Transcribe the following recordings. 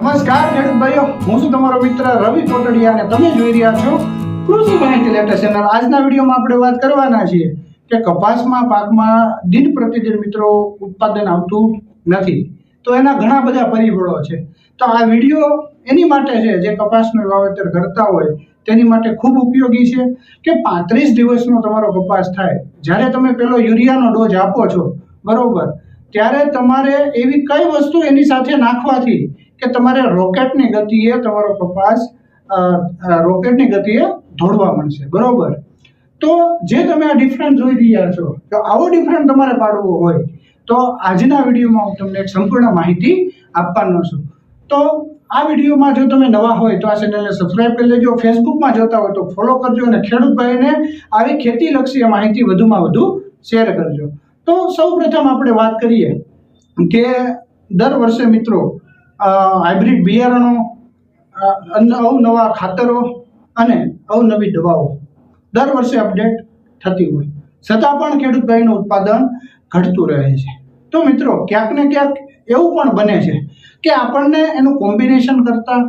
નમસ્કાર ખેડૂત ભાઈઓ, હું છું તમારો મિત્ર રવિ કોટડિયા અને તમે જોઈ રહ્યા છો કૃષિ માહિતી લેટેસ્ટ ચેનલ. આજના વિડીયોમાં આપણે વાત કરવાના છીએ કે કપાસમાં, પાકમાં દિન પ્રતિદિન મિત્રો ઉત્પાદન આવતું નથી. તો એના ઘણા બધા પરિબળો છે. તો આ વીડિયો એની માટે છે જે કપાસનું વાવેતર કરતા હોય તેની માટે ખૂબ ઉપયોગી છે કે પાંત્રીસ દિવસનો તમારો કપાસ થાય. જ્યારે તમે પેલો યુરિયાનો ડોઝ આપો છો, બરોબર, ત્યારે તમારે એવી કઈ વસ્તુ એની સાથે નાખવાથી કે તમારે રોકેટની ગતિએ તમારો કપાસ રોકેટની ગતિએ દોડવા મળશે બરોબર? તો જે તમે આ ડિફરન્ટ જોઈ રહ્યા છો તો આવો ડિફરન્ટ તમારે પાડવો હોય, તો આજના વિડીયોમાં હું તમને એક સંપૂર્ણ માહિતી આપવાનો છું. તો આ વિડીયોમાં જો તમે નવા હોય, તો આ ચેનલને સબસ્ક્રાઇબ કરી લેજો. ફેસબુકમાં જોતા હોય તો ફોલો કરજો અને ખેડૂત ભાઈને આવી ખેતીલક્ષી માહિતી વધુમાં વધુ શેર કરજો. તો સૌ પ્રથમ આપણે વાત કરીએ કે દર વર્ષે મિત્રો હાઇબ્રિડ બિયારણો અવનવા ખાતરો અને અવનવી દવાઓ. દર વર્ષે અપડેટ થતી હોય. છતાં પણ ખેડૂત ભાઈનું ઉત્પાદન ઘટતું રહે છે. તો મિત્રો, ક્યાંક ને ક્યાંક એવું પણ બને છે કે આપણને એનું કોમ્બિનેશન કરતાં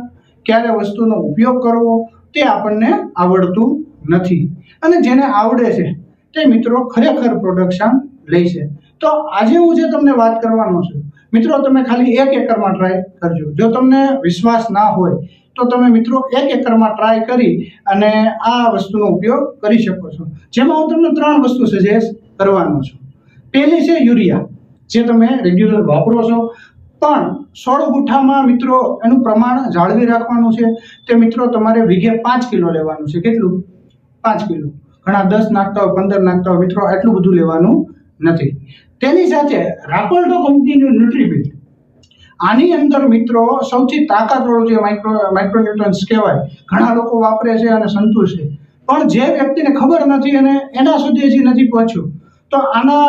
ક્યારે વસ્તુનો ઉપયોગ કરવો તે આપણને આવડતું નથી. અને જેને આવડે છે તે મિત્રો ખરેખર પ્રોડક્શન લે છે. તો આજે હું જે તમને વાત કરવાનો છું મિત્રો, તમે ખાલી એક એકરમાં ટ્રાય કરજો. જો તમને વિશ્વાસ ના હોય, તો તમે મિત્રો એક એકરમાં ટ્રાય કરી અને આ વસ્તુનો ઉપયોગ કરી શકો છો. જેમાં હું તમને ત્રણ વસ્તુ સજેસ્ટ કરવાનો છું. પહેલી છે યુરિયા, જે તમે રેગ્યુલર વાપરો છો. પણ સોળ ગુઠામાં મિત્રો એનું પ્રમાણ જાળવી રાખવાનું છે. તે મિત્રો તમારે વીઘે પાંચ કિલો લેવાનું છે. કેટલું? પાંચ કિલો. ઘણા દસ નાખતા હોય, પંદર નાખતા હોય, મિત્રો આટલું બધું લેવાનું નથી. તેની સાથે રાપોલ્ટો કંપનીનું ન્યુટ્રીબિટ. આની અંદર મિત્રો સૌથી તાકાતવાળું જે માઇક્રો માઇક્રોન્યુટ્રન્સ કહેવાય, ઘણા લોકો વાપરે છે અને સંતુષ્ટ છે. પણ જે વ્યક્તિને ખબર નથી અને એના સુધી હજી નથી પહોંચ્યું, તો આના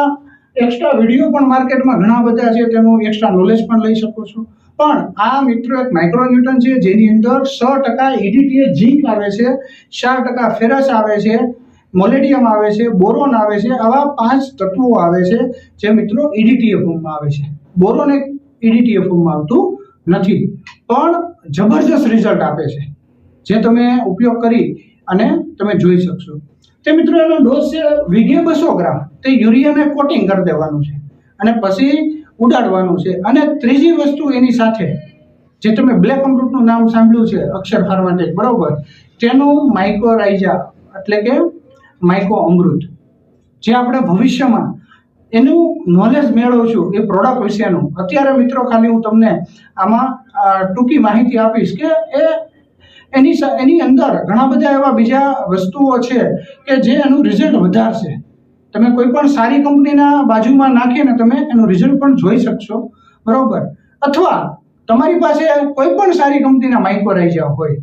એક્સ્ટ્રા વીડિયો પણ માર્કેટમાં ઘણા બધા છે, તેનું એક્સ્ટ્રા નોલેજ પણ લઈ શકો છો. પણ આ મિત્રો એક માઇક્રોન્યુટન છે, જેની અંદર સો ટકા એડીટીએ ઝીંક આવે છે, ચાર ટકા ફેરસ આવે છે મોલેડિયમ આવે છે, બોરોન આવે છે, આવા પાંચ તત્વો આવે છે જે મિત્રો EDTA ફોર્મમાં આવે છે. બોરોન એક EDTA ફોર્મમાં આવતું નથી, પણ જબરજસ્ત રિઝલ્ટ આપે છે, જે તમે ઉપયોગ કરી અને તમે જોઈ શકશો. તે મિત્રો એનો ડોઝ છે વીઘે બસો ગ્રામ. તે યુરિયાને કોટિંગ કરી દેવાનું છે અને પછી ઉડાડવાનું છે. અને ત્રીજી વસ્તુ એની સાથે, જે તમે બ્લેક અમૃતનું નામ સાંભળ્યું છે, અક્ષર ફાર્માટેક બરોબર. તેનું માઇક્રોરાઇઝા એટલે કે માઇકો અમૃત. જે આપણે ભવિષ્યમાં એનું નોલેજ મેળવશું એ પ્રોડક્ટ વિશેનું. અત્યારે મિત્રો ખાલી હું તમને આમાં ટૂંકી માહિતી આપીશ કે એ એની એની અંદર ઘણા બધા એવા બીજા વસ્તુઓ છે કે જે એનું રિઝલ્ટ વધારશે. તમે કોઈ પણ સારી કંપનીના બાજુમાં નાખીને તમે એનું રિઝલ્ટ પણ જોઈ શકશો. બરોબર? અથવા તમારી પાસે કોઈ પણ સારી કંપનીના માઇક્રોરાઇઝા હોય.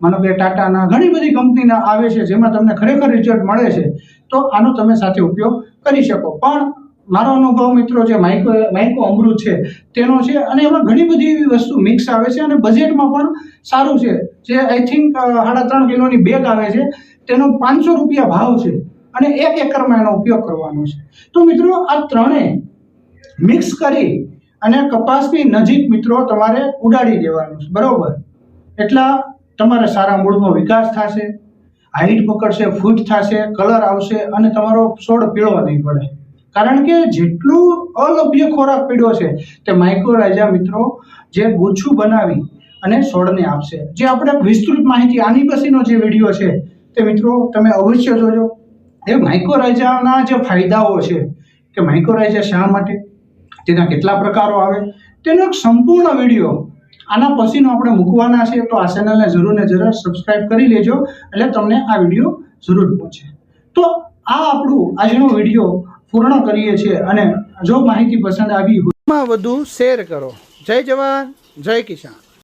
માનો કે ટાટાના ઘણી બધી કંપનીના આવે છે, જેમાં તમને ખરેખર રિઝલ્ટ મળે છે, તો આનો તમે સાથે ઉપયોગ કરી શકો. પણ મારો અનુભવ મિત્રો જે માઇકો માઇકો અમૃત છે, તેનો છે, અને એમાં ઘણી બધી એવી વસ્તુ મિક્સ આવે છે, અને બજેટમાં પણ સારું છે. જે આઈ થિંક સાડા ત્રણ કિલોની બેગ આવે છે, તેનો પાંચસો રૂપિયા ભાવ છે, અને એક એકરમાં એનો ઉપયોગ કરવાનો છે. તો મિત્રો, આ ત્રણેય મિક્સ કરી અને કપાસની નજીક મિત્રો તમારે ઉડાડી દેવાનું છે. બરાબર? એટલા તમારે સારા મૂળનો વિકાસ થશે, હાઈટ પકડશે, ફૂટ થશે, કલર આવશે અને તમારો છોડ પીળો નહીં પડે. કારણ કે જેટલું અલભ્ય ખોરાક પીળો છે, તે માઇક્રોરાઇઝા મિત્રો જે ગોછું બનાવી અને છોડને આપશે. જે આપણે વિસ્તૃત માહિતી આની પછીનો જે વીડિયો છે, તે મિત્રો તમે અવશ્ય જોજો. એ માઇક્રોરાઇઝાના જે ફાયદાઓ છે, કે માઇક્રોરાઇઝા શા માટે? તેના કેટલા પ્રકારો આવે? તેનો એક સંપૂર્ણ વીડિયો આના પછીનો આપણે મૂકવાના છે તો આ ચેનલને જરૂર ને જરૂર સબસ્ક્રાઇબ કરી લેજો એટલે તમને આ વીડિયો જરૂર પહોંચે. તો આ આપણું આજનો વીડિયો પૂર્ણ કરીએ છીએ અને જો માહિતી પસંદ આવી હોય વધુ શેર કરો. જય જવાન, જય કિસાન.